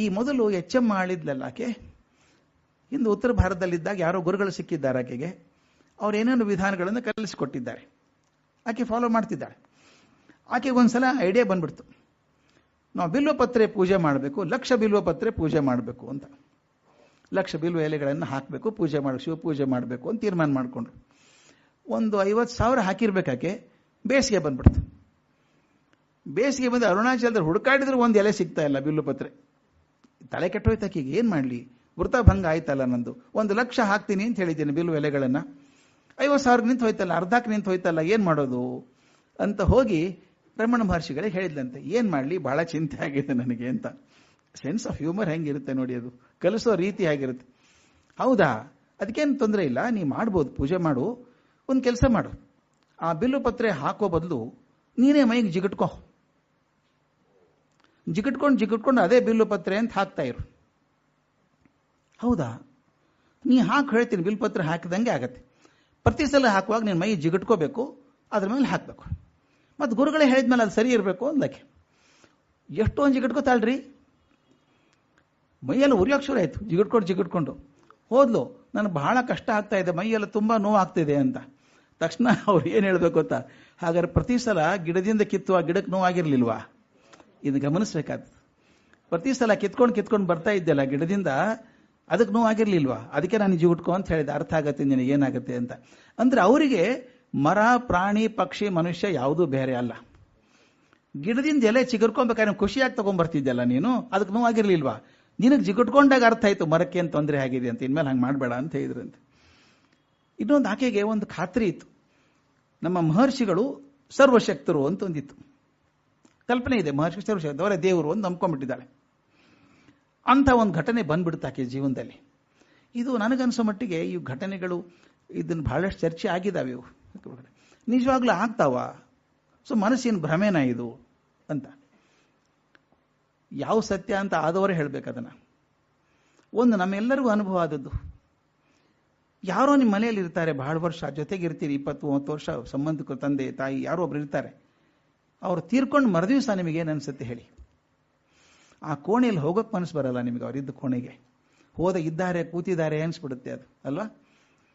ಈ ಮೊದಲು H M ಆಳಿದ್ಲಲ್ಲ ಆಕೆ? ಇಂದು ಉತ್ತರ ಭಾರತದಲ್ಲಿದ್ದಾಗ ಯಾರೋ ಗುರುಗಳು ಸಿಕ್ಕಿದ್ದಾರೆ ಆಕೆಗೆ. ಅವ್ರು ಏನೇನು ವಿಧಾನಗಳನ್ನು ಕಲಿಸಿಕೊಟ್ಟಿದ್ದಾರೆ. ಆಕೆ ಫಾಲೋ ಮಾಡ್ತಿದ್ದಾಳೆ. ಆಕೆಗೆ ಒಂದ್ಸಲ ಐಡಿಯಾ ಬಂದ್ಬಿಡ್ತು. ನಾವು ಬಿಲ್ವಪತ್ರೆ ಪೂಜೆ ಮಾಡಬೇಕು, ಲಕ್ಷ ಬಿಲ್ವಪತ್ರೆ ಪೂಜೆ ಮಾಡಬೇಕು ಅಂತ. ಲಕ್ಷ ಬಿಲ್ವ ಎಲೆಗಳನ್ನು ಹಾಕಬೇಕು, ಪೂಜೆ ಮಾಡಬೇಕು ಶಿವ ಪೂಜೆ ಮಾಡಬೇಕು ಅಂತ ತೀರ್ಮಾನ ಮಾಡಿಕೊಂಡ್ರು. ಒಂದು ಐವತ್ತು ಸಾವಿರ ಹಾಕಿರ್ಬೇಕಾಕೆ ಬೇಸಿಗೆ ಬಂದ್ಬಿಡ್ತು. ಬೇಸಿಗೆ ಬಂದು ಅರುಣಾಚಲದಲ್ಲಿ ಹುಡುಕಾಡಿದ್ರೆ ಒಂದು ಎಲೆ ಸಿಗ್ತಾ ಇಲ್ಲ ಬಿಲ್ಲುಪತ್ರೆ ತಲೆ ಕೆಟ್ಟೋಯ್ತು ಈಗ ಏನು ಮಾಡಲಿ? ವೃತಭಂಗ ಆಯ್ತಲ್ಲ ನಂದು. ಒಂದು ಲಕ್ಷ ಹಾಕ್ತೀನಿ ಅಂತ ಹೇಳಿದ್ದೀನಿ ಬಿಲ್ಲು ಎಲೆಗಳನ್ನು. ಐವತ್ತು ಸಾವಿರ ನಿಂತು ಹೋಯ್ತಲ್ಲ, ಅರ್ಧಕ್ಕೆ ನಿಂತು ಹೋಯ್ತಲ್ಲ, ಏನು ಮಾಡೋದು? ಅಂತ ಹೋಗಿ ರಮಣ ಮಹರ್ಷಿಗಳಿಗೆ ಹೇಳಿದ್ಲಂತೆ. ಏನು ಮಾಡಲಿ? ಬಹಳ ಚಿಂತೆ ಆಗಿದೆ ನನಗೆ ಅಂತ. ಸೆನ್ಸ್ ಆಫ್ ಹ್ಯೂಮರ್ ಹೆಂಗಿರುತ್ತೆ ನೋಡಿ ಅದು. ಕಲಿಸೋ ರೀತಿ ಆಗಿರುತ್ತೆ. ಹೌದಾ? ಅದಕ್ಕೇನು ತೊಂದರೆ ಇಲ್ಲ. ನೀ ಮಾಡ್ಬೋದು, ಪೂಜೆ ಮಾಡು. ಒಂದು ಕೆಲಸ ಮಾಡು. ಆ ಬಿಲ್ಲು ಪತ್ರೆ ಹಾಕೋ ಬದಲು ನೀನೇ ಮೈಗೆ ಜಿಗಟ್ಕೋ. ಜಿಗಟ್ಕೊಂಡು ಜಿಗಿಟ್ಕೊಂಡು ಅದೇ ಬಿಲ್ಲು ಪತ್ರೆ ಅಂತ ಹಾಕ್ತಾ ಇರು. ಹೌದಾ? ನೀ ಹಾಕಿ ಹೇಳ್ತೀನಿ, ಬಿಲ್ ಪತ್ರ ಹಾಕಿದಂಗೆ ಆಗತ್ತೆ. ಪ್ರತಿ ಸಲ ಹಾಕುವಾಗ ನೀನು ಮೈ ಜಿಗಿಟ್ಕೋಬೇಕು, ಅದ್ರ ಮೇಲೆ ಹಾಕಬೇಕು. ಮತ್ತು ಗುರುಗಳೇ ಹೇಳಿದ್ಮೇಲೆ ಅದು ಸರಿ ಇರಬೇಕು ಅಂದಕ್ಕೆ ಎಷ್ಟೊಂದು ಜಿಗಿಟ್ಕೋತಾಳ್ರಿ? ಮೈಯೆಲ್ಲ ಉರಿಯೋಕೆ ಶುರು ಆಯಿತು, ಜಿಗಿಟ್ಕೊಂಡು ಜಿಗಿಟ್ಕೊಂಡು. ಹೋದ್ಲು, ನನಗೆ ಬಹಳ ಕಷ್ಟ ಆಗ್ತಾ ಇದೆ, ಮೈಯೆಲ್ಲ ತುಂಬ ನೋವು ಆಗ್ತಿದೆ ಅಂತ. ತಕ್ಷಣ ಅವ್ರು ಏನು ಹೇಳಬೇಕು ಅಂತ ಹಾಗಾದ್ರೆ ಪ್ರತಿ ಸಲ ಗಿಡದಿಂದ ಕಿತ್ತುವ ಗಿಡಕ್ಕೆ ನೋವಾಗಿರ್ಲಿಲ್ವಾ? ಇದು ಗಮನಿಸ್ಬೇಕಾಗ್ತದೆ ಪ್ರತಿ ಸಲ ಕಿತ್ಕೊಂಡು ಕಿತ್ಕೊಂಡು ಬರ್ತಾ ಇದ್ದೆಲ್ಲ ಗಿಡದಿಂದ, ಅದಕ್ಕೆ ನೋವಾಗಿರ್ಲಿಲ್ವಾ? ಅದಕ್ಕೆ ನಾನು ಜಿಗುಟ್ಕೋ ಅಂತ ಹೇಳಿದೆ, ಅರ್ಥ ಆಗತ್ತೆ, ನಿನಗೆ ಏನಾಗುತ್ತೆ ಅಂತ. ಅಂದ್ರೆ ಅವರಿಗೆ ಮರ, ಪ್ರಾಣಿ, ಪಕ್ಷಿ, ಮನುಷ್ಯ ಯಾವುದೂ ಬೇರೆ ಅಲ್ಲ. ಗಿಡದಿಂದ ಎಲೆ ಚಿಗುರ್ಕೊಬೇಕಾದ್ರೆ ಖುಷಿಯಾಗಿ ತಗೊಂಡ್ಬರ್ತಿದ್ದೆಲ್ಲ ನೀನು, ಅದಕ್ಕೆ ನೋವಾಗಿರ್ಲಿಲ್ವಾ? ನಿನಗೆ ಜಿಗುಟ್ಕೊಂಡಾಗ ಅರ್ಥ ಆಯ್ತು, ಮರಕ್ಕೆ ಏನು ತೊಂದರೆ ಆಗಿದೆ ಅಂತ, ಇನ್ಮೇಲೆ ಹಂಗೆ ಮಾಡಬೇಡ ಅಂತ ಹೇಳಿದ್ರಂತೆ. ಇನ್ನೊಂದು ಆಕೆಗೆ ಒಂದು ಖಾತ್ರಿ ಇತ್ತು. ನಮ್ಮ ಮಹರ್ಷಿಗಳು ಸರ್ವಶಕ್ತರು ಅಂತ ಒಂದಿತ್ತು. ಕಲ್ಪನೆ ಇದೆ. ಮಹರ್ಷಿ ಸರ್ವಶಕ್ತ ಅವರೇ ದೇವರು ಅಂತ ನಂಬ್ಕೊಂಡ್ಬಿಟ್ಟಿದ್ದಾಳೆ. ಅಂತ ಒಂದು ಘಟನೆ ಬಂದ್ಬಿಡುತ್ತೆ ಆಕೆ ಜೀವನದಲ್ಲಿ. ಇದು ನನಗನ್ಸೋ ಮಟ್ಟಿಗೆ ಈ ಘಟನೆಗಳು ಇದನ್ನು ಬಹಳಷ್ಟು ಚರ್ಚೆ ಆಗಿದ್ದಾವೆ ಇವು. ನಿಜವಾಗ್ಲೂ ಆಗ್ತಾವ? ಸೊ, ಮನಸ್ಸಿನ ಭ್ರಮೇನ ಇದು ಅಂತ. ಯಾವ ಸತ್ಯ ಅಂತ ಆದವರೇ ಹೇಳಬೇಕು ಅದನ್ನು. ಒಂದು ನಮ್ಮೆಲ್ಲರಿಗೂ ಅನುಭವ ಆದದ್ದು. ಯಾರೋ ನಿಮ್ಮ ಮನೆಯಲ್ಲಿ ಇರ್ತಾರೆ ಬಹಳ ವರ್ಷ, ಜೊತೆಗಿರ್ತೀರಿ, ಇಪ್ಪತ್ತು ಮೂವತ್ತು ವರ್ಷ, ಸಂಬಂಧಿಕರು, ತಂದೆ, ತಾಯಿ, ಯಾರೋ ಒಬ್ರು ಇರ್ತಾರೆ. ಅವ್ರು ತೀರ್ಕೊಂಡು ಮರದಿವಸ ನಿಮಗೆ ಅನ್ಸುತ್ತೆ ಹೇಳಿ. ಆ ಕೋಣೆಯಲ್ಲಿ ಹೋಗೋಕೆ ಮನಸ್ಸು ಬರಲ್ಲ ನಿಮಗೆ ಅವರಿದ್ದ ಕೋಣೆಗೆ. ಹೋದ ಇದ್ದಾರೆ, ಕೂತಿದ್ದಾರೆ ಅನಿಸ್ಬಿಡುತ್ತೆ ಅದು, ಅಲ್ವಾ?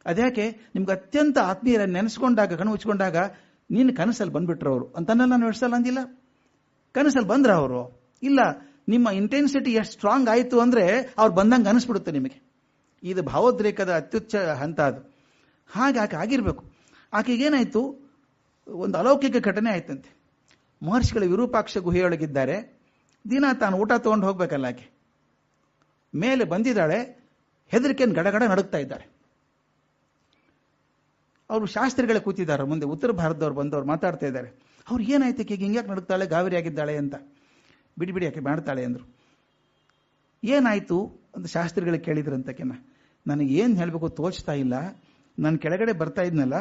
ಅದ್ಯಾಕೆ? ನಿಮ್ಗೆ ಅತ್ಯಂತ ಆತ್ಮೀಯರ ನೆನೆಸ್ಕೊಂಡಾಗ, ಕಣ್ಣು ಮುಚ್ಕೊಂಡಾಗ ನೀನು ಕನಸಲ್ಲಿ ಬಂದ್ಬಿಟ್ರು ಅವರು. ಅಂತನ್ನೆಲ್ಲ ನಾನು ನಡೆಸಲ್ಲ ಅಂದಿಲ್ಲ? ಕನಸಲ್ಲಿ ಬಂದ್ರ ಅವರು? ಇಲ್ಲ, ನಿಮ್ಮ ಇಂಟೆನ್ಸಿಟಿ ಎಷ್ಟು ಸ್ಟ್ರಾಂಗ್ ಆಯಿತು ಅಂದ್ರೆ ಅವ್ರು ಬಂದಂಗೆ ಅನಿಸ್ಬಿಡುತ್ತೆ ನಿಮಗೆ. ಇದು ಭಾವೋದ್ರೇಕದ ಅತ್ಯುಚ್ಚ ಹಂತ ಅದು. ಹಾಗೆ ಆಕೆ ಆಗಿರಬೇಕು. ಆಕೆಗೇನಾಯ್ತು? ಒಂದು ಅಲೌಕಿಕ ಘಟನೆ ಆಯ್ತಂತೆ. ಮಹರ್ಷಿಗಳ ವಿರೂಪಾಕ್ಷ ಗುಹೆಯೊಳಗಿದ್ದಾರೆ. ದಿನ ತಾನು ಊಟ ತಗೊಂಡು ಹೋಗ್ಬೇಕಲ್ಲ ಆಕೆ. ಮೇಲೆ ಬಂದಿದ್ದಾಳೆ ಹೆದರಿಕೆಯನ್ನು ಗಡಗಡ ನಡುಗ್ತಾ ಇದ್ದಾರೆ. ಅವರು ಶಾಸ್ತ್ರಿಗಳೇ ಕೂತಿದ್ದಾರೆ, ಮುಂದೆ ಉತ್ತರ ಭಾರತದವ್ರು ಬಂದವ್ರು ಮಾತಾಡ್ತಾ ಇದ್ದಾರೆ. ಅವ್ರು ಏನಾಯ್ತು ಆಕೆಗೆ ಹಿಂಗ್ಯಾಕೆ ನಡುಗ್ತಾಳೆ? ಆಗಿದ್ದಾಳೆ ಅಂತ. ಬಿಡಿ ಬಿಡಿ ಆಕೆ ಮಾಡ್ತಾಳೆ ಅಂದರು. ಏನಾಯ್ತು? ಅಂತ ಶಾಸ್ತ್ರಿಗಳಿಗೆ ಕೇಳಿದ್ರಂತಕೆನ ನನಗೆ ಏನು ಹೇಳಬೇಕು ತೋಚ್ತಾ ಇಲ್ಲ. ನಾನು ಕೆಳಗಡೆ ಬರ್ತಾ ಇದ್ನಲ್ಲ.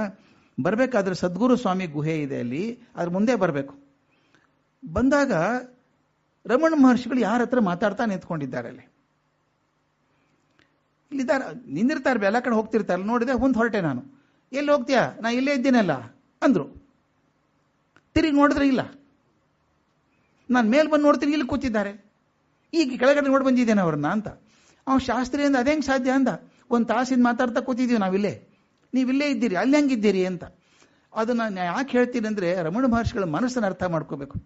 ಬರಬೇಕಾದ್ರೆ ಸದ್ಗುರು ಸ್ವಾಮಿ ಗುಹೆ ಇದೆ ಅಲ್ಲಿ. ಅದ್ರ ಮುಂದೆ ಬರಬೇಕು. ಬಂದಾಗ ರಮಣ ಮಹರ್ಷಿಗಳು ಯಾರ ಹತ್ರ ಮಾತಾಡ್ತಾ ನಿಂತ್ಕೊಂಡಿದ್ದಾರೆ ಅಲ್ಲಿ? ಇಲ್ಲಿದ್ದಾರ. ನಿಂದಿರ್ತಾರೆ ಎಲ್ಲ ಕಡೆ ಹೋಗ್ತಿರ್ತಾರೆ. ನೋಡಿದೆ ಒಂದು ಹೊರಟೆ ನಾನು. ಎಲ್ಲಿ ಹೋಗ್ತೀಯಾ? ನಾ ಇಲ್ಲೇ ಇದ್ದೀನಲ್ಲ, ಅಂದ್ರು. ತಿರುಗಿ ನೋಡಿದ್ರೆ ಇಲ್ಲ. ನಾನು ಮೇಲ್ ಬಂದು ನೋಡ್ತೀನಿ, ಇಲ್ಲಿ ಕೂತಿದ್ದಾರೆ. ಈಗ ಕೆಳಗಡೆ ನೋಡಿ ಬಂದಿದ್ದೇನೆ ಅವ್ರನ್ನ ಅಂತ. ಅವ್ನು ಅಂದ ಅದೇ ಹೆಂಗೆ ಸಾಧ್ಯ ಅಂದ? ಒಂದು ತಾಸಿಂದ ಮಾತಾಡ್ತಾ ಕೂತಿದ್ದೀವಿ ನಾವಿಲ್ಲೇ. ಇಲ್ಲೇ ಇದ್ದೀರಿ, ಅಲ್ಲಿ ಹೆಂಗಿದ್ದೀರಿ ಅಂತ. ಅದನ್ನ ನಾನು ಯಾಕೆ ಹೇಳ್ತೀನಿ ಅಂದ್ರೆ ರಮಣ ಮಹರ್ಷಿಗಳ ಮನಸ್ಸನ್ನು ಅರ್ಥ ಮಾಡ್ಕೋಬೇಕು.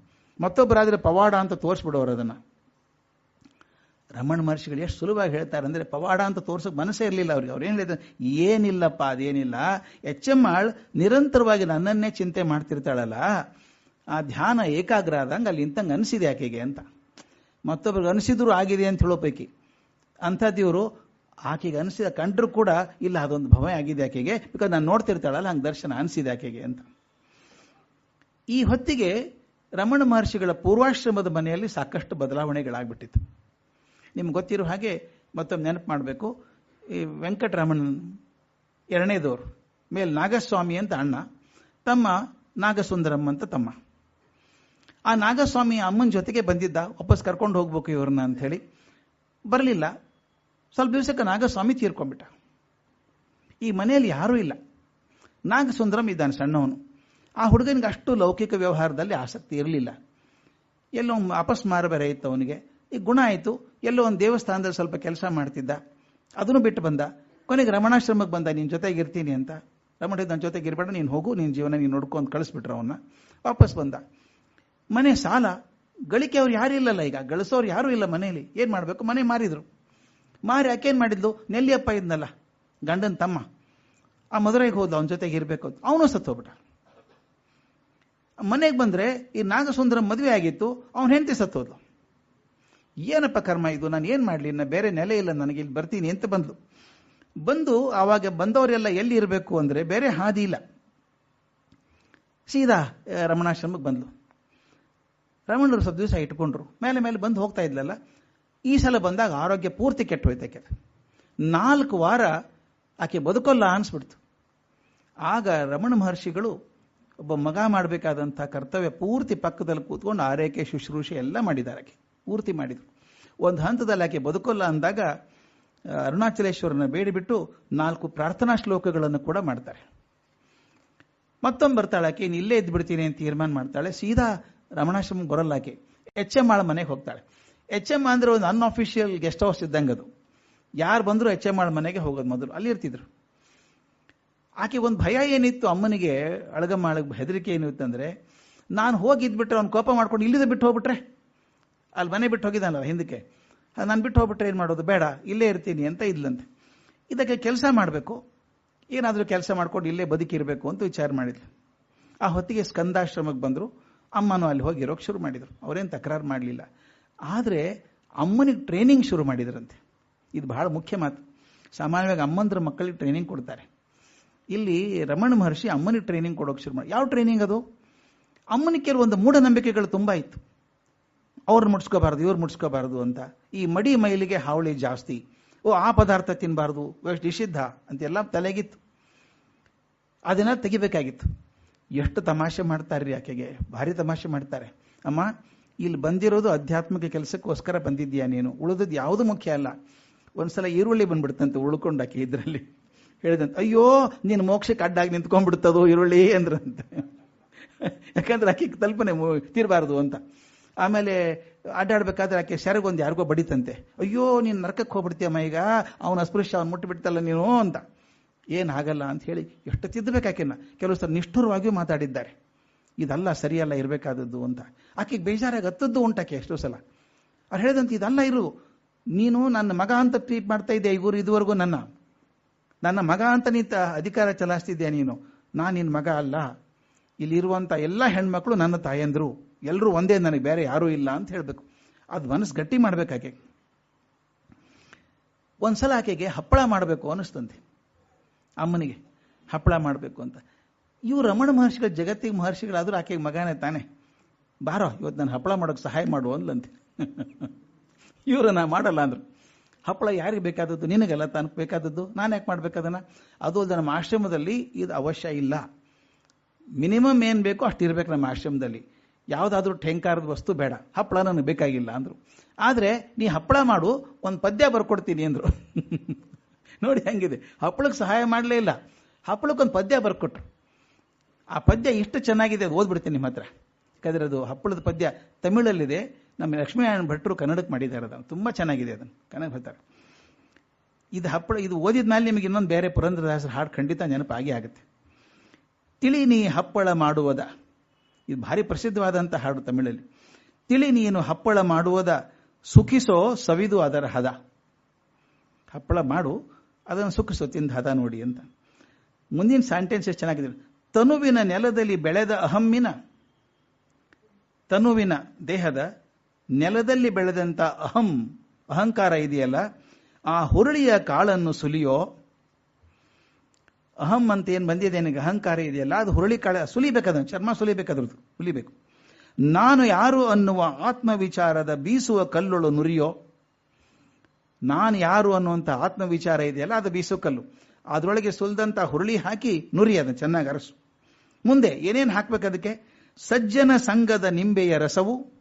ಮತ್ತೊಬ್ಬರಾದ್ರೆ ಪವಾಡ ಅಂತ ತೋರಿಸ್ಬಿಡೋರು ಅದನ್ನು. ರಮಣ ಮಹರ್ಷಿಗಳು ಎಷ್ಟು ಸುಲಭವಾಗಿ ಹೇಳ್ತಾರೆ ಅಂದರೆ ಪವಾಡ ಅಂತ ತೋರ್ಸೋಕೆ ಮನಸ್ಸೇ ಇರಲಿಲ್ಲ ಅವ್ರಿಗೆ. ಅವ್ರು ಏನು ಹೇಳಿದ್ರು? ಏನಿಲ್ಲಪ್ಪ, ಅದೇನಿಲ್ಲ. ಎಚ್ ಎಂ ಆಳ್ ನಿರಂತರವಾಗಿ ನನ್ನನ್ನೇ ಚಿಂತೆ ಮಾಡ್ತಿರ್ತಾಳಲ್ಲ. ಆ ಧ್ಯಾನ ಏಕಾಗ್ರ ಆದಂಗೆ ಅಲ್ಲಿ ಇಂಥಂಗೆ ಅನಿಸಿದೆ ಆಕೆಗೆ ಅಂತ. ಮತ್ತೊಬ್ರಿಗೆ ಅನಿಸಿದ್ರು ಆಗಿದೆ ಅಂತ ಹೇಳೋ ಪೈಕಿ. ಅಂಥದ್ದಿವರು ಆಕೆಗೆ ಅನಿಸಿದ ಕಂಡ್ರು ಕೂಡ ಇಲ್ಲ, ಅದೊಂದು ಭವ ಆಗಿದೆ ಆಕೆಗೆ. ಬಿಕಾಸ್ ನಾನು ನೋಡ್ತಿರ್ತಾಳಲ್ಲ, ಹಂಗೆ ದರ್ಶನ ಅನಿಸಿದೆ ಆಕೆಗೆ ಅಂತ. ಈ ಹೊತ್ತಿಗೆ ರಮಣ ಮಹರ್ಷಿಗಳ ಪೂರ್ವಾಶ್ರಮದ ಮನೆಯಲ್ಲಿ ಸಾಕಷ್ಟು ಬದಲಾವಣೆಗಳಾಗ್ಬಿಟ್ಟಿತ್ತು. ನಿಮ್ಗೆ ಗೊತ್ತಿರೋ ಹಾಗೆ ಮತ್ತೊಮ್ಮೆ ನೆನಪು ಮಾಡಬೇಕು. ಈ ವೆಂಕಟರಮಣನ್ ಎರಡನೇದವರು ಮೇಲೆ ನಾಗಸ್ವಾಮಿ ಅಂತ ಅಣ್ಣ, ತಮ್ಮ ನಾಗಸುಂದರಂ ಅಂತ ತಮ್ಮ. ಆ ನಾಗಸ್ವಾಮಿ ಅಮ್ಮನ ಜೊತೆಗೆ ಬಂದಿದ್ದ, ವಾಪಸ್ ಕರ್ಕೊಂಡು ಹೋಗ್ಬೇಕು ಇವ್ರನ್ನ ಹೇಳಿ ಬರಲಿಲ್ಲ. ಸ್ವಲ್ಪ ದಿವಸಕ್ಕೆ ನಾಗಸ್ವಾಮಿ ತೀರ್ಕೊಂಡ್ಬಿಟ್ಟ. ಈ ಮನೆಯಲ್ಲಿ ಯಾರೂ ಇಲ್ಲ. ನಾಗಸುಂದರಂ ಇದ್ದಾನೆ ಸಣ್ಣವನು. ಆ ಹುಡುಗನಿಗೆ ಅಷ್ಟು ಲೌಕಿಕ ವ್ಯವಹಾರದಲ್ಲಿ ಆಸಕ್ತಿ ಇರಲಿಲ್ಲ. ಎಲ್ಲೋ ಅಪಸ್ಮಾರ ಬೇರೆ ಇತ್ತು ಅವನಿಗೆ. ಈ ಗುಣ ಆಯಿತು. ಎಲ್ಲೋ ಒಂದು ದೇವಸ್ಥಾನದಲ್ಲಿ ಸ್ವಲ್ಪ ಕೆಲಸ ಮಾಡ್ತಿದ್ದ. ಅದನ್ನು ಬಿಟ್ಟು ಬಂದ. ಕೊನೆಗೆ ರಮಣಾಶ್ರಮಕ್ಕೆ ಬಂದ. ನಿನ್ನ ಜೊತೆಗೆ ಇರ್ತೀನಿ ಅಂತ. ರಮಣ ನನ್ನ ಜೊತೆಗೆ ಇರಬೇಡ. ನೀನು ಹೋಗು. ನಿನ್ನ ಜೀವನ ನೀನು ನೋಡ್ಕೊಂಡು ಕಳಿಸ್ಬಿಟ್ರ ಅವನ್ನ. ವಾಪಸ್ ಬಂದ. ಮನೆ ಸಾಲ. ಗಳಿಕೆ ಅವ್ರು ಯಾರು ಇಲ್ಲಲ್ಲ ಈಗ. ಗಳಿಸೋರು ಯಾರೂ ಇಲ್ಲ ಮನೆಯಲ್ಲಿ. ಏನು ಮಾಡಬೇಕು? ಮನೆ ಮಾರಿದ್ರು. ಮಾರಿ ಆಕೇನು ಮಾಡಿದ್ಲು? ನೆಲ್ಲಿಯಪ್ಪ ಇದ್ನಲ್ಲ. ಗಂಡನ ತಮ್ಮ. ಆ ಮದುವೆಗೆ ಹೋದ ಅವನ ಜೊತೆಗೆ ಇರಬೇಕು ಅವನು ಸತ್ತು ಹೋಗ್ಬಿಟ್ಟ ಮನೆಗೆ ಬಂದರೆ ಈ ನಾಗಸುಂದರ ಮದುವೆ ಆಗಿತ್ತು, ಅವನ ಹೆಂಡತಿ ಸತ್ತೋದ್ಲು. ಏನಪ್ಪ ಕರ್ಮ ಇದು? ನಾನು ಏನು ಮಾಡಲಿ? ಇನ್ನು ಬೇರೆ ನೆಲೆ ಇಲ್ಲ, ನನಗೆ ಇಲ್ಲಿ ಬರ್ತೀನಿ ಅಂತ ಬಂದ್ಲು. ಬಂದು ಆವಾಗ ಬಂದವರೆಲ್ಲ ಎಲ್ಲಿ ಇರಬೇಕು ಅಂದರೆ ಬೇರೆ ಹಾದಿ ಇಲ್ಲ. ಸೀದಾ ರಮಣಾಶ್ರಮಕ್ಕೆ ಬಂದ್ಲು. ರಮಣರು ಸ್ವಲ್ಪ ದಿವಸ ಇಟ್ಕೊಂಡ್ರು. ಮೇಲೆ ಮೇಲೆ ಬಂದು ಹೋಗ್ತಾ ಇದ್ಲಲ್ಲ, ಈ ಸಲ ಬಂದಾಗ ಆರೋಗ್ಯ ಪೂರ್ತಿ ಕೆಟ್ಟು ಆಕೆ. ನಾಲ್ಕು ವಾರ ಆಕೆ ಬದುಕೋಲ್ಲ ಅನಿಸ್ಬಿಡ್ತು. ಆಗ ರಮಣ ಮಹರ್ಷಿಗಳು ಒಬ್ಬ ಮಗ ಮಾಡಬೇಕಾದಂಥ ಕರ್ತವ್ಯ ಪೂರ್ತಿ ಪಕ್ಕದಲ್ಲಿ ಕೂತ್ಕೊಂಡು ಆರೈಕೆ, ಶುಶ್ರೂಷೆ ಎಲ್ಲ ಮಾಡಿದ್ದಾರೆ ಆಕೆ. ಪೂರ್ತಿ ಮಾಡಿದ್ರು. ಒಂದು ಹಂತದಲ್ಲಿ ಆಕೆ ಬದುಕೋಲ್ಲ ಅಂದಾಗ ಅರುಣಾಚಲೇಶ್ವರನ ಬೇಡಿಬಿಟ್ಟು ನಾಲ್ಕು ಪ್ರಾರ್ಥನಾ ಶ್ಲೋಕಗಳನ್ನು ಕೂಡ ಮಾಡ್ತಾರೆ. ಮತ್ತೊಮ್ಮೆ ಬರ್ತಾಳೆ, ಆಕೆ ಇಲ್ಲೇ ಇದ್ದು ಬಿಡ್ತೀನಿ ಅಂತ ತೀರ್ಮಾನ ಮಾಡ್ತಾಳೆ. ಸೀದಾ ರಮಣಾಶ್ರಮ ಬರಲ್ಲ ಆಕೆ. ಎಚ್ ಎಂ ಆಳ ಮನೆಗೆ ಹೋಗ್ತಾಳೆ. ಎಚ್ ಎಂ ಅಂದ್ರೆ ಒಂದು ಅನ್ಅಫಿಷಿಯಲ್ ಗೆಸ್ಟ್ ಹೌಸ್ ಇದ್ದಂಗೆ ಅದು ಯಾರು ಬಂದರೂ ಎಚ್ ಎಂ ಆಳ ಮನೆಗೆ ಹೋಗೋದು ಮೊದಲು. ಅಲ್ಲಿ ಇರ್ತಿದ್ರು. ಆಕೆ ಒಂದು ಭಯ ಏನಿತ್ತು ಅಮ್ಮನಿಗೆ ಅಳಗಮ್ಮ ಅಳಗ ಹೆದರಿಕೆ ಏನು ಅಂದ್ರೆ, ನಾನು ಹೋಗಿದ್ಬಿಟ್ರೆ ಅವ್ನು ಕೋಪ ಮಾಡ್ಕೊಂಡು ಇಲ್ಲಿದೆ ಬಿಟ್ಟು ಹೋಗ್ಬಿಟ್ರೆ? ಅಲ್ಲಿ ಮನೆ ಬಿಟ್ಟು ಹೋಗಿದ್ದಾನಲ್ಲ ಹಿಂದಕ್ಕೆ. ನಾನು ಬಿಟ್ಟು ಹೋಗ್ಬಿಟ್ರೆ ಏನು ಮಾಡೋದು? ಬೇಡ, ಇಲ್ಲೇ ಇರ್ತೀನಿ ಅಂತ ಇದ್ಲಂತೆ. ಇದಕ್ಕೆ ಕೆಲಸ ಮಾಡಬೇಕು. ಏನಾದರೂ ಕೆಲಸ ಮಾಡ್ಕೊಂಡು ಇಲ್ಲೇ ಬದುಕಿರಬೇಕು ಅಂತ ವಿಚಾರ ಮಾಡಿದ್ಲು. ಆ ಹೊತ್ತಿಗೆ ಸ್ಕಂದಾಶ್ರಮಕ್ಕೆ ಬಂದರು. ಅಮ್ಮನೂ ಅಲ್ಲಿ ಹೋಗಿ ಶುರು ಮಾಡಿದರು. ಅವರೇನು ತಕರಾರು ಮಾಡಲಿಲ್ಲ. ಆದರೆ ಅಮ್ಮನಿಗೆ ಟ್ರೈನಿಂಗ್ ಶುರು ಮಾಡಿದ್ರಂತೆ. ಇದು ಬಹಳ ಮುಖ್ಯ ಮಾತು. ಸಾಮಾನ್ಯವಾಗಿ ಅಮ್ಮಂದ್ರ ಮಕ್ಕಳಿಗೆ ಟ್ರೈನಿಂಗ್ ಕೊಡ್ತಾರೆ. ಇಲ್ಲಿ ರಮಣ ಮಹರ್ಷಿ ಅಮ್ಮನಿಗೆ ಟ್ರೈನಿಂಗ್ ಕೊಡೋಕೆ ಶುರು ಮಾಡಿ ಯಾವ ಟ್ರೈನಿಂಗ್ ಅದು? ಅಮ್ಮನಿಗೆ ಕೆಲವೊಂದು ಮೂಢನಂಬಿಕೆಗಳು ತುಂಬ ಇತ್ತು. ಅವ್ರು ಮುಡ್ಸ್ಕೋಬಾರ್ದು ಇವ್ರು ಮುಡ್ಸ್ಕೋಬಾರ್ದು ಅಂತ. ಈ ಮಡಿ ಮೈಲಿಗೆ ಹಾವಳಿ ಜಾಸ್ತಿ. ಓ, ಆ ಪದಾರ್ಥ ತಿನ್ನಬಾರ್ದು ವೆಸ್ಟ್ ನಿಷಿದ್ಧ ಅಂತೆಲ್ಲ ತಲೆಗಿತ್ತು. ಅದನ್ನ ತೆಗಿಬೇಕಾಗಿತ್ತು. ಎಷ್ಟು ತಮಾಷೆ ಮಾಡ್ತಾರ್ರಿ ಆಕೆಗೆ. ಭಾರಿ ತಮಾಷೆ ಮಾಡ್ತಾರೆ. ಅಮ್ಮ, ಇಲ್ಲಿ ಬಂದಿರೋದು ಆಧ್ಯಾತ್ಮಿಕ ಕೆಲಸಕ್ಕೋಸ್ಕರ ಬಂದಿದ್ಯಾ ನೀನು? ಉಳಿದದ್ದು ಯಾವುದು ಮುಖ್ಯ ಅಲ್ಲ? ಒಂದ್ಸಲ ಈರುಳ್ಳಿ ಬಂದ್ಬಿಡ್ತಂತೆ ಉಳ್ಕೊಂಡಾಕೆ ಇದ್ರಲ್ಲಿ. ಹೇಳಿದಂತೆ, ಅಯ್ಯೋ, ನೀನು ಮೋಕ್ಷಕ್ಕೆ ಅಡ್ಡಾಗಿ ನಿಂತ್ಕೊಂಡ್ಬಿಡ್ತದೋ ಈರುಳ್ಳಿ ಅಂದ್ರಂತೆ. ಯಾಕಂದ್ರೆ ಆಕೆ ಕಲ್ಪನೆ ತೀರಬಾರ್ದು ಅಂತ. ಆಮೇಲೆ ಅಡ್ಡಾಡ್ಬೇಕಾದ್ರೆ ಆಕೆ ಶರಗೊಂದು ಯಾರಿಗೋ ಬಡಿತಂತೆ. ಅಯ್ಯೋ, ನೀನು ನರಕಕ್ಕೆ ಹೋಗ್ಬಿಡ್ತೀಯಮ್ಮ ಈಗ, ಅವನ ಅಸ್ಪೃಶ್ಯ ಅವ್ನು ಮುಟ್ಟಿಬಿಡ್ತಲ್ಲ ನೀನು ಅಂತ. ಏನು ಆಗಲ್ಲ ಅಂತ ಹೇಳಿ ಎಷ್ಟು ತಿದ್ದಬೇಕು ಆಕೆನ. ಕೆಲವು ಸರ್ ನಿಷ್ಠುರವಾಗಿಯೂ ಮಾತಾಡಿದ್ದಾರೆ. ಇದಲ್ಲ ಸರಿಯಲ್ಲ, ಇರಬೇಕಾದದ್ದು ಅಂತ. ಆಕೆಗೆ ಬೇಜಾರಾಗಿ ಹತ್ತದ್ದು ಉಂಟಾಕೆ ಎಷ್ಟೋ ಸಲ. ಅವ್ರು ಹೇಳಿದಂತೆ, ಇದಲ್ಲ ಇರು. ನೀನು ನನ್ನ ಮಗ ಅಂತ ಟ್ರೀಟ್ ಮಾಡ್ತಾ ಇದ್ದೆ ಇವರು ಇದುವರೆಗೂ ನನ್ನ. ನನ್ನ ಮಗ ಅಂತ ನಿಂತ ಅಧಿಕಾರ ಚಲಾಯಿಸ್ತಿದ್ದೆ ನೀನು? ನಾನು ನಿನ್ನ ಮಗ ಅಲ್ಲ. ಇಲ್ಲಿರುವಂಥ ಎಲ್ಲ ಹೆಣ್ಮಕ್ಳು ನನ್ನ ತಾಯಂದರು. ಎಲ್ಲರೂ ಒಂದೇ, ನನಗೆ ಬೇರೆ ಯಾರೂ ಇಲ್ಲ ಅಂತ ಹೇಳಬೇಕು. ಅದು ಮನಸ್ಸು ಗಟ್ಟಿ ಮಾಡ್ಬೇಕಾಕೆ. ಒಂದ್ಸಲ ಆಕೆಗೆ ಹಪ್ಪಳ ಮಾಡಬೇಕು ಅನ್ನಿಸ್ತಂತೆ. ಅಮ್ಮನಿಗೆ ಹಪ್ಪಳ ಮಾಡಬೇಕು ಅಂತ. ಇವು ರಮಣ ಮಹರ್ಷಿಗಳ ಜಗತ್ತಿಗೆ ಮಹರ್ಷಿಗಳಾದರೂ ಆಕೆಗೆ ಮಗನೇ ತಾನೆ. ಬಾರೋ ಇವತ್ತು ನಾನು ಹಪ್ಪಳ ಮಾಡೋಕೆ ಸಹಾಯ ಮಾಡು ಅಂದ್ಲಂತೆ. ಇವರು ನಾ ಮಾಡಲ್ಲ ಅಂದ್ರು. ಹಪ್ಪಳ ಯಾರಿಗೆ ಬೇಕಾದದ್ದು? ನಿನಗೆಲ್ಲ ತಾನು ಬೇಕಾದದ್ದು. ನಾನು ಯಾಕೆ ಮಾಡ್ಬೇಕದನ್ನ ಅದು ನಮ್ಮ ಆಶ್ರಮದಲ್ಲಿ ಇದು ಅವಶ್ಯ ಇಲ್ಲ. ಮಿನಿಮಮ್ ಏನು ಬೇಕೋ ಅಷ್ಟು ಇರಬೇಕು ನಮ್ಮ ಆಶ್ರಮದಲ್ಲಿ. ಯಾವುದಾದ್ರೂ ಠೆಂಕಾರದ ವಸ್ತು ಬೇಡ. ಹಪ್ಪಳ ನನಗೆ ಬೇಕಾಗಿಲ್ಲ ಅಂದರು. ಆದರೆ ನೀ ಹಪ್ಪಳ ಮಾಡು, ಒಂದು ಪದ್ಯ ಬರ್ಕೊಡ್ತೀನಿ ಅಂದರು. ನೋಡಿ ಹೆಂಗಿದೆ. ಹಪ್ಪಳಕ್ಕೆ ಸಹಾಯ ಮಾಡಲೇ ಇಲ್ಲ. ಹಪ್ಪಳಕ್ಕೆ ಒಂದು ಪದ್ಯ ಬರ್ಕೊಟ್ರು. ಆ ಪದ್ಯ ಎಷ್ಟು ಚೆನ್ನಾಗಿದೆ, ಅದು ಓದ್ಬಿಡ್ತೀನಿ ನಿಮ್ಮ ಹತ್ರ. ಯಾಕಂದ್ರೆ ಅದು ಹಪ್ಪಳದ ಪದ್ಯ ತಮಿಳಲ್ಲಿದೆ. ನಮ್ಮ ಲಕ್ಷ್ಮೀನಾರಾಯಣ ಭಟ್ರು ಕನ್ನಡಕ್ಕೆ ಮಾಡಿದ್ದಾರೆ ಅದನ್ನು. ತುಂಬ ಚೆನ್ನಾಗಿದೆ ಅದನ್ನು. ಕನ್ನಡ ಬರ್ತಾರೆ ಇದು ಹಪ್ಪಳ, ಇದು ಓದಿದ ಮೇಲೆ ನಿಮಗೆ ಇನ್ನೊಂದು ಬೇರೆ ಪುರಂದ್ರದಾಸರ ಹಾಡು ಖಂಡಿತ ನೆನಪಾಗಿ ಆಗುತ್ತೆ. ತಿಳಿ ನೀ ಹಪ್ಪಳ ಮಾಡುವುದ. ಇದು ಭಾರಿ ಪ್ರಸಿದ್ಧವಾದಂಥ ಹಾಡು ತಮಿಳಲ್ಲಿ. ತಿಳಿ ನೀನು ಹಪ್ಪಳ ಮಾಡುವುದ, ಸುಖಿಸೋ ಸವಿದು ಅದರ ಹದ. ಹಪ್ಪಳ ಮಾಡು, ಅದನ್ನು ಸುಖಿಸೋ, ತಿಂದ ಹದ ನೋಡಿ ಅಂತ. ಮುಂದಿನ ಸೆಂಟೆನ್ಸ್ ಎಷ್ಟು ಚೆನ್ನಾಗಿದೆ. ತನುವಿನ ನೆಲದಲ್ಲಿ ಬೆಳೆದ ಅಹಮ್ಮಿನ, ತನುವಿನ ದೇಹದ ನೆಲದಲ್ಲಿ ಬೆಳೆದಂತ ಅಹಂ, ಅಹಂಕಾರ ಇದೆಯಲ್ಲ, ಆ ಹುರುಳಿಯ ಕಾಳನ್ನು ಸುಲಿಯೋ, ಅಹಂ ಅಂತ ಏನು ಬಂದಿದೆ ನನಗೆ? ಅಹಂಕಾರ ಇದೆಯಲ್ಲ, ಅದು ಹುರುಳಿ ಕಾಳ ಸುಲಿಬೇಕಾದ, ಚರ್ಮ ಸುಲಿಬೇಕಾದ್ರದ್ದು, ಸುಲಿಬೇಕು. ನಾನು ಯಾರು ಅನ್ನುವ ಆತ್ಮವಿಚಾರದ ಬೀಸುವ ಕಲ್ಲುಳು ನುರಿಯೋ? ನಾನು ಯಾರು ಅನ್ನುವಂಥ ಆತ್ಮವಿಚಾರ ಇದೆಯಲ್ಲ, ಅದು ಬೀಸು ಕಲ್ಲು. ಅದರೊಳಗೆ ಸುಲ್ದಂತ ಹುರುಳಿ ಹಾಕಿ ನುರಿ ಅದನ್ನು ಚೆನ್ನಾಗಿ ಅರಸು. ಮುಂದೆ ಏನೇನು ಹಾಕ್ಬೇಕು ಅದಕ್ಕೆ? ಸಜ್ಜನ ಸಂಘದ ನಿಂಬೆಯ ರಸವು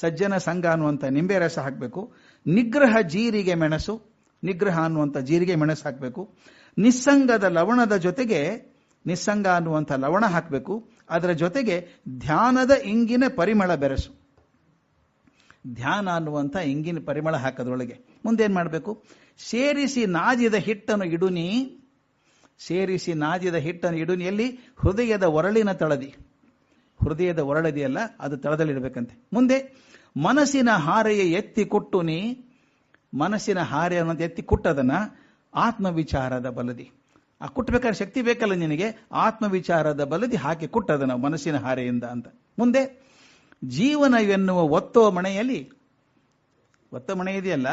ಸಜ್ಜನ ಸಂಘ ಅನ್ನುವಂಥ ನಿಂಬೆ ರಸ ಹಾಕಬೇಕು. ನಿಗ್ರಹ ಜೀರಿಗೆ ಮೆಣಸು, ನಿಗ್ರಹ ಅನ್ನುವಂಥ ಜೀರಿಗೆ ಮೆಣಸು ಹಾಕಬೇಕು. ನಿಸ್ಸಂಗದ ಲವಣದ ಜೊತೆಗೆ ನಿಸ್ಸಂಗ ಅನ್ನುವಂಥ ಲವಣ ಹಾಕಬೇಕು. ಅದರ ಜೊತೆಗೆ ಧ್ಯಾನದ ಇಂಗಿನ ಪರಿಮಳ ಬೆರೆಸು. ಧ್ಯಾನ ಅನ್ನುವಂಥ ಇಂಗಿನ ಪರಿಮಳ ಹಾಕೋದ್ರೊಳಗೆ ಮುಂದೇನು ಮಾಡಬೇಕು? ಸೇರಿಸಿ ನಾದಿದ ಹಿಟ್ಟನ್ನು ಇಡುನಿ. ಸೇರಿಸಿ ನಾದಿದ ಹಿಟ್ಟನ್ನು ಇಡುನಿಯಲ್ಲಿ ಹೃದಯದ ಒರಳಿನ ತಳದಿ. ಹೃದಯದ ಒರಳದಿಯಲ್ಲ, ಅದು ತಳದಲ್ಲಿ ಇಡಬೇಕಂತೆ ಮುಂದೆ ಮನಸ್ಸಿನ ಹಾರೆಯ ಎತ್ತಿ ಕೊಟ್ಟು ನೀ, ಮನಸ್ಸಿನ ಹಾರೆ ಅನ್ನೋದು ಎತ್ತಿ ಆತ್ಮವಿಚಾರದ ಬಲದಿ. ಆ ಕುಟ್ಟಬೇಕಾದ್ರೆ ಶಕ್ತಿ ಬೇಕಲ್ಲ ನಿನಗೆ, ಆತ್ಮವಿಚಾರದ ಬಲದಿ ಹಾಕಿ ಕುಟ್ಟದನ ಮನಸ್ಸಿನ ಹಾರೆಯಿಂದ ಅಂತ. ಮುಂದೆ, ಜೀವನ ಎನ್ನುವ ಒತ್ತೋ ಮನೆಯಲ್ಲಿ ಒತ್ತೋ ಮಣೆ ಇದೆಯಲ್ಲ,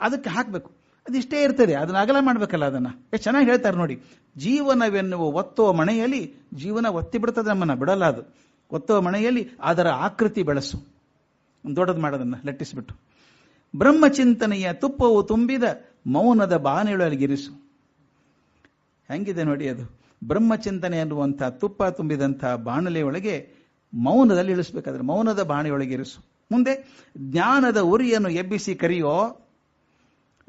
ಅದಕ್ಕೆ ಹಾಕಬೇಕು. ಅದಿಷ್ಟೇ ಇರ್ತದೆ, ಅದನ್ನ ಅಗಲ ಮಾಡ್ಬೇಕಲ್ಲ ಅದನ್ನ. ಎಷ್ಟು ಚೆನ್ನಾಗಿ ಹೇಳ್ತಾರೆ ನೋಡಿ, ಜೀವನವೆನ್ನುವ ಒತ್ತೋ ಮನೆಯಲ್ಲಿ ಜೀವನ ಒತ್ತಿ ಬಿಡ್ತದೆ ನಮ್ಮನ್ನ, ಬಿಡಲ್ಲ ಅದು. ಒತ್ತೋ ಮನೆಯಲ್ಲಿ ಅದರ ಆಕೃತಿ ಬೆಳೆಸು. ದೊಡ್ಡದು ಮಾಡೋದನ್ನ, ಲಟ್ಟಿಸ್ಬಿಟ್ಟು. ಬ್ರಹ್ಮಚಿಂತನೆಯ ತುಪ್ಪವು ತುಂಬಿದ ಮೌನದ ಬಾನೆಯೊಳಗಿರಿಸು ಹೆಂಗಿದೆ ನೋಡಿ ಅದು. ಬ್ರಹ್ಮಚಿಂತನೆ ಅನ್ನುವಂಥ ತುಪ್ಪ ತುಂಬಿದಂಥ ಬಾಣಲೆಯೊಳಗೆ ಮೌನದಲ್ಲಿ ಇಳಿಸ್ಬೇಕಾದ್ರೆ ಮೌನದ ಬಾಣೆಯೊಳಗಿರಿಸು ಮುಂದೆ ಜ್ಞಾನದ ಉರಿಯನ್ನು ಎಬ್ಬಿಸಿ ಕರಿಯೋ,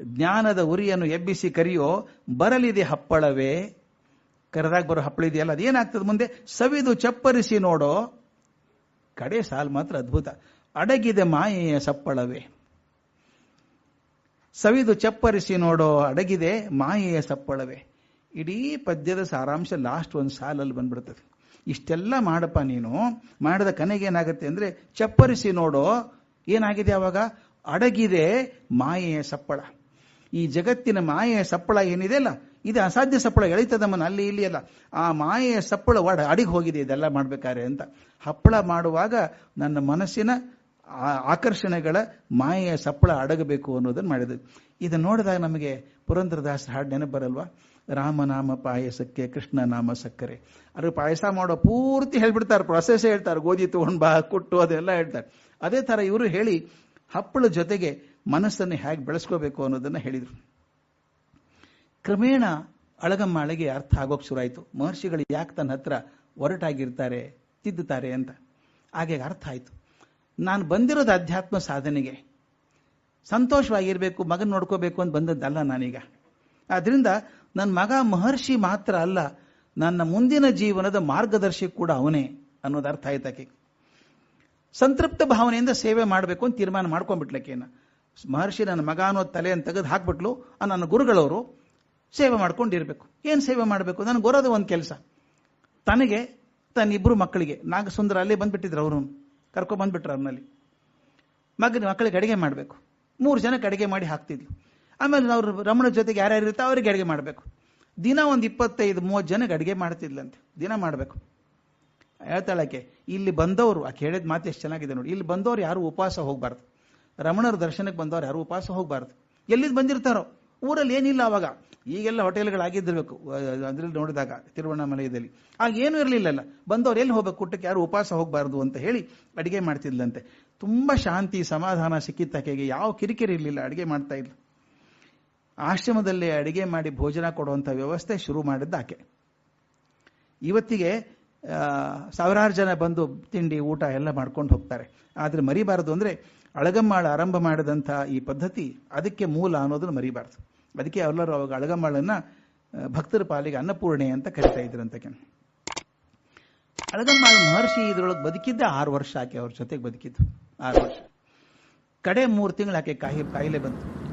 ಜ್ಞಾನದ ಉರಿಯನ್ನು ಎಬ್ಬಿಸಿ ಕರಿಯೋ, ಬರಲಿದೆ ಹಪ್ಪಳವೇ. ಕರೆದಾಗ ಬರೋ ಹಪ್ಪಳ ಇದೆಯಲ್ಲ, ಅದೇನಾಗ್ತದೆ ಮುಂದೆ? ಸವಿದು ಚಪ್ಪರಿಸಿ ನೋಡೋ. ಕಡೆ ಸಾಲು ಮಾತ್ರ ಅದ್ಭುತ. ಅಡಗಿದೆ ಮಾಯೆಯ ಸಪ್ಪಳವೇ. ಸವಿದು ಚಪ್ಪರಿಸಿ ನೋಡೋ ಅಡಗಿದೆ ಮಾಯೆಯ ಸಪ್ಪಳವೇ. ಇಡೀ ಪದ್ಯದ ಸಾರಾಂಶ ಲಾಸ್ಟ್ ಒಂದು ಸಾಲಲ್ಲಿ ಬಂದ್ಬಿಡ್ತದೆ. ಇಷ್ಟೆಲ್ಲ ಮಾಡಪ್ಪ ನೀನು, ಮಾಡಿದ ಕನೆಗೇನಾಗುತ್ತೆ ಅಂದರೆ ಚಪ್ಪರಿಸಿ ನೋಡೋ ಏನಾಗಿದೆ ಅವಾಗ? ಅಡಗಿದೆ ಮಾಯೆಯ ಸಪ್ಪಳ. ಈ ಜಗತ್ತಿನ ಮಾಯೆಯ ಸಪ್ಪಳ ಏನಿದೆ ಅಲ್ಲ? ಇದು ಅಸಾಧ್ಯ ಸಪ್ಪಳ ಎಳಿತದಮ್ಮನ ಅಲ್ಲಿ ಇಲ್ಲಿ ಅಲ್ಲ. ಆ ಮಾಯೆಯ ಸಪ್ಪಳ ಒಡ ಅಡಿಗೆ ಹೋಗಿದೆ, ಇದೆಲ್ಲ ಮಾಡ್ಬೇಕಾರೆ ಅಂತ. ಹಪ್ಪಳ ಮಾಡುವಾಗ ನನ್ನ ಮನಸ್ಸಿನ ಆಕರ್ಷಣೆಗಳ ಮಾಯೆಯ ಸಪ್ಪಳ ಅಡಗಬೇಕು ಅನ್ನೋದನ್ನು ಮಾಡಿದ್ರು ಇದನ್ನು ನೋಡಿದಾಗ ನಮಗೆ ಪುರಂದ್ರದಾಸ ಹಾಡು ನೆನಪು ಬರಲ್ವಾ ರಾಮನಾಮ ಪಾಯಸಕ್ಕೆ ಕೃಷ್ಣ ನಾಮ ಸಕ್ಕರೆ. ಅದ್ರ ಪಾಯಸ ಮಾಡೋ ಪೂರ್ತಿ ಹೇಳ್ಬಿಡ್ತಾರೆ ಪ್ರೊಸೆಸ್ ಹೇಳ್ತಾರೆ. ಗೋಧಿ ತಗೊಂಡ್ ಬಾ, ಕೊಟ್ಟು ಅದೆಲ್ಲ ಹೇಳ್ತಾರೆ. ಅದೇ ತರ ಇವರು ಹೇಳಿ ಹಪ್ಪಳ ಜೊತೆಗೆ ಮನಸ್ಸನ್ನು ಹೇಗೆ ಬೆಳೆಸ್ಕೋಬೇಕು ಅನ್ನೋದನ್ನ ಹೇಳಿದ್ರು. ಕ್ರಮೇಣ ಅಳಗಮ್ಮಾಳಿಗೆ ಅರ್ಥ ಆಗೋಕ್ ಶುರುವಾಯಿತು. ಮಹರ್ಷಿಗಳು ಯಾಕೆ ತನ್ನ ಹತ್ರ ಒರಟಾಗಿರ್ತಾರೆ, ತಿದ್ದುತ್ತಾರೆ ಅಂತ. ಹಾಗೆ ಅರ್ಥ ಆಯ್ತು. ನಾನು ಬಂದಿರೋದು ಅಧ್ಯಾತ್ಮ ಸಾಧನೆಗೆ. ಸಂತೋಷವಾಗಿರಬೇಕು, ಮಗನ ನೋಡ್ಕೋಬೇಕು ಅಂತ ಬಂದದ್ದಲ್ಲ ನಾನೀಗ. ಆದ್ರಿಂದ ನನ್ನ ಮಗ ಮಹರ್ಷಿ ಮಾತ್ರ ಅಲ್ಲ, ನನ್ನ ಮುಂದಿನ ಜೀವನದ ಮಾರ್ಗದರ್ಶಿ ಕೂಡ ಅವನೇ ಅನ್ನೋದು ಅರ್ಥ ಆಯ್ತಾಕೆ ಸಂತೃಪ್ತ ಭಾವನೆಯಿಂದ ಸೇವೆ ಮಾಡಬೇಕು ಅಂತ ತೀರ್ಮಾನ ಮಾಡ್ಕೊಂಡ್ಬಿಟ್ಲಕ್ಕೇನ ಮಹರ್ಷಿ ನನ್ನ ಮಗ ಅನ್ನೋ ತಲೆಯನ್ನು ತೆಗೆದು ಹಾಕ್ಬಿಟ್ಲು ನನ್ನ ಗುರುಗಳವರು ಸೇವೆ ಮಾಡ್ಕೊಂಡಿರ್ಬೇಕು. ಏನು ಸೇವೆ ಮಾಡಬೇಕು? ನನಗೆ ಬರೋದು ಒಂದು ಕೆಲಸ. ತನಗೆ ತನ್ನಿಬ್ಬರು ಮಕ್ಕಳಿಗೆ, ನಾಗಸುಂದರ ಅಲ್ಲೇ ಬಂದ್ಬಿಟ್ಟಿದ್ರು ಅವರು. ಕರ್ಕೊಂಡ್ ಬಂದ್ಬಿಟ್ರು ಅವ್ರನ್ನಲ್ಲಿ ಮಗನ ಮಕ್ಕಳಿಗೆ ಅಡುಗೆ ಮಾಡಬೇಕು. ಮೂರು ಜನಕ್ಕೆ ಅಡುಗೆ ಮಾಡಿ ಹಾಕ್ತಿದ್ಲು ಆಮೇಲೆ ಅವರು ರಮಣ ಜೊತೆಗೆ ಯಾರ್ಯಾರು ಇರುತ್ತೆ ಅವ್ರಿಗೆ ಅಡುಗೆ ಮಾಡಬೇಕು. ದಿನ ಒಂದು ಇಪ್ಪತ್ತೈದು, ಮೂವತ್ತು ಜನಕ್ಕೆ ಅಡುಗೆ ಮಾಡ್ತಿದ್ಲಂತೆ. ದಿನ ಮಾಡಬೇಕು. ಹೇಳ್ತಾಳಕ್ಕೆ ಇಲ್ಲಿ ಬಂದವರು, ಆಕೆ ಹೇಳಿದ ಮಾತು ಎಷ್ಟು ಚೆನ್ನಾಗಿದೆ ನೋಡಿ. ಇಲ್ಲಿ ಬಂದವರು ಯಾರು ಉಪವಾಸ ಹೋಗಬಾರ್ದು. ರಮಣರ ದರ್ಶನಕ್ಕೆ ಬಂದವರು ಯಾರು ಉಪವಾಸ ಹೋಗಬಾರ್ದು. ಎಲ್ಲಿದ್ದು ಬಂದಿರ್ತಾರೋ? ಊರಲ್ಲಿ ಏನಿಲ್ಲ ಅವಾಗ. ಈಗೆಲ್ಲ ಹೋಟೆಲ್ಗಳಾಗಿದ್ದಿರ್ಬೇಕು. ಅದ್ರಲ್ಲಿ ನೋಡಿದಾಗ ತಿರುವಣ್ಣಾಮಲಯದಲ್ಲಿ ಆಗ ಏನೂ ಇರಲಿಲ್ಲಲ್ಲ. ಬಂದವ್ರು ಎಲ್ಲಿ ಹೋಗ್ಬೇಕು? ಊಟಕ್ಕೆ ಯಾರು ಉಪವಾಸ ಹೋಗಬಾರ್ದು ಅಂತ ಹೇಳಿ ಅಡಿಗೆ ಮಾಡ್ತಿದ್ಲಂತೆ. ತುಂಬಾ ಶಾಂತಿ, ಸಮಾಧಾನ ಸಿಕ್ಕಿತ್ತಾಕೆಗೆ ಯಾವ ಕಿರಿಕಿರಿ ಇರಲಿಲ್ಲ. ಅಡಿಗೆ ಮಾಡ್ತಾ ಇಲ್ಲ ಆಶ್ರಮದಲ್ಲಿ ಅಡಿಗೆ ಮಾಡಿ ಭೋಜನ ಕೊಡುವಂಥ ವ್ಯವಸ್ಥೆ ಶುರು ಮಾಡಿದ್ದ ಆಕೆ. ಇವತ್ತಿಗೆ ಸಾವಿರಾರು ಜನ ಬಂದು ತಿಂಡಿ, ಊಟ ಎಲ್ಲ ಮಾಡ್ಕೊಂಡು ಹೋಗ್ತಾರೆ. ಆದರೆ ಮರಿಬಾರದು ಅಂದ್ರೆ ಅಳಗಮ್ಮಾಳ ಆರಂಭ ಮಾಡಿದಂಥ ಈ ಪದ್ಧತಿ ಅದಕ್ಕೆ ಮೂಲ ಅನ್ನೋದನ್ನು ಮರಿಬಾರದು. ಅದಕ್ಕೆ ಎಲ್ಲರೂ ಅವಾಗ ಅಳಗಮ್ಮಾಳನ್ನ ಭಕ್ತರ ಪಾಲಿಗೆ ಅನ್ನಪೂರ್ಣೆ ಅಂತ ಕರಿತಾ ಇದ್ರಂತ ಅಳಗಮ್ಮಾಳ ಮಹರ್ಷಿ ಇದ್ರೊಳಗೆ ಬದುಕಿದ್ದ ಆರು ವರ್ಷ ಆಕೆ ಅವ್ರ ಜೊತೆಗೆ ಬದುಕಿದ್ದು. ಆರು ವರ್ಷ. ಕಡೆ ಮೂರು ತಿಂಗಳು ಆಕೆ ಕಾಯಿ, ಕಾಯಿಲೆ ಬಂತು.